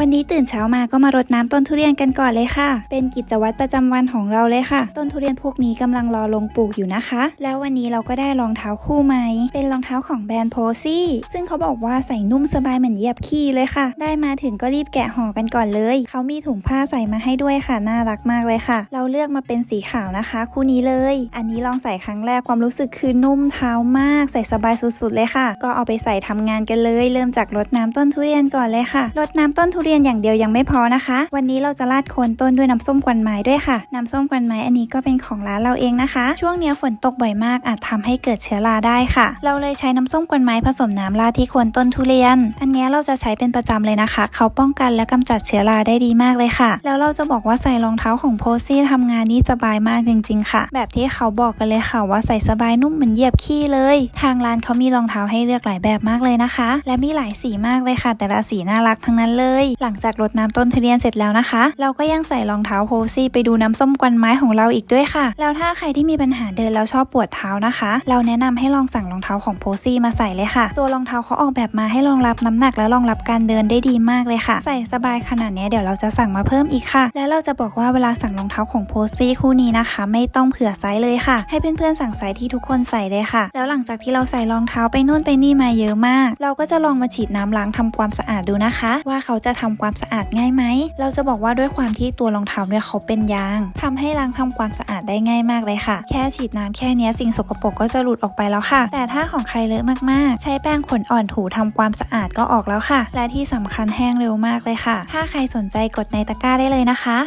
วันนี้ตื่นเช้ามาก็มารดน้ำต้นทุเรียนกันก่อนเลยค่ะ เป็นกิจวัตรประจำวันของเราเลยค่ะ ต้นทุเรียนพวกนี้กำลังรอลงปลูกอยู่นะคะ แล้ววันนี้เราก็ได้รองเท้าคู่ใหม่ เป็นรองเท้าของแบรนด์โพซี่ซึ่งเขาบอกว่าใส่นุ่มสบายเหมือนเหยียบขี้เลยค่ะ ได้มาถึงก็รีบแกะห่อกันก่อนเลย เขามีถุงผ้าใส่มาให้ด้วยค่ะ น่ารักมากเลยค่ะ เราเลือกมาเป็นสีขาวนะคะ คู่นี้เลย อันนี้ลองใส่ครั้งแรกความรู้สึกคือนุ่มเท้ามาก ใส่สบายสุดๆเลยค่ะ ก็เอาไปใส่ทำงานกันเลย เริ่มจากรดน้ำต้นทุเรียนก่อนเลยค่ะ รดน้ำต้นทุเรียนอย่างเดียวยังไม่พอนะคะ วันนี้เราจะราดโคนต้นด้วยน้ำส้มกวนไม้ด้วยค่ะ น้ำส้มกวนไม้อันนี้ก็เป็นของร้านเราเองนะคะ ช่วงนี้ฝนตกบ่อยมากอาจทำให้เกิดเชื้อราได้ค่ะ เราเลยใช้น้ำส้มกวนไม้ผสมน้ำราดที่โคนต้นทุเรียน อันนี้เราจะใช้เป็นประจำเลยนะคะ เขาป้องกันและกำจัดเชื้อราได้ดีมากเลยค่ะ แล้วเราจะบอกว่าใส่รองเท้าของโพซี่ทำงานนี่สบายมากจริง ๆ ค่ะ แบบที่เขาบอกกันเลยค่ะว่าใส่สบายนุ่มเหมือนเหยียบขี้เลย ทางร้านเขามีรองเท้าให้เลือกหลายแบบมากเลยนะคะ และมีหลายสีมากเลยค่ะ แต่ละสีน่ารักทั้งนั้นเลยหลังจากรดน้ำต้นทุเรียนเสร็จแล้วนะคะ เราก็ยังใส่รองเท้าโพซี่ไปดูน้ำส้มกวนไม้ของเราอีกด้วยค่ะ แล้วถ้าใครที่มีปัญหาเดินแล้วชอบปวดเท้านะคะ เราแนะนำให้ลองสั่งรองเท้าของโพซี่มาใส่เลยค่ะ ตัวรองเท้าเขาออกแบบมาให้รองรับน้ำหนักและรองรับการเดินได้ดีมากเลยค่ะ ใส่สบายขนาดนี้เดี๋ยวเราจะสั่งมาเพิ่มอีกค่ะ และเราจะบอกว่าเวลาสั่งรองเท้าของโพซี่คู่นี้นะคะ ไม่ต้องเผื่อไซส์เลยค่ะ ให้เพื่อนๆสั่งไซส์ที่ทุกคนใส่เลยค่ะ แล้วหลังจากที่เราใส่รองเท้าไปนู่นไปนี่มาเยอะมาก เราก็จะลองมาฉีดน้ำล้างทำความสะอาดดูนะคะ ว่าเขาจะททำความสะอาดง่ายไหม เราจะบอกว่าด้วยความที่ตัวรองเท้าเนี่ยเขาเป็นยางทำให้ล้างทำความสะอาดได้ง่ายมากเลยค่ะ แค่ฉีดน้ำแค่เนี้ยสิ่งสกปรกก็จะหลุดออกไปแล้วค่ะ แต่ถ้าของใครเลอะมากๆ ใช้แป้งขนอ่อนถูทำความสะอาดก็ออกแล้วค่ะ และที่สำคัญแห้งเร็วมากเลยค่ะ ถ้าใครสนใจกดในตะกร้าได้เลยนะคะ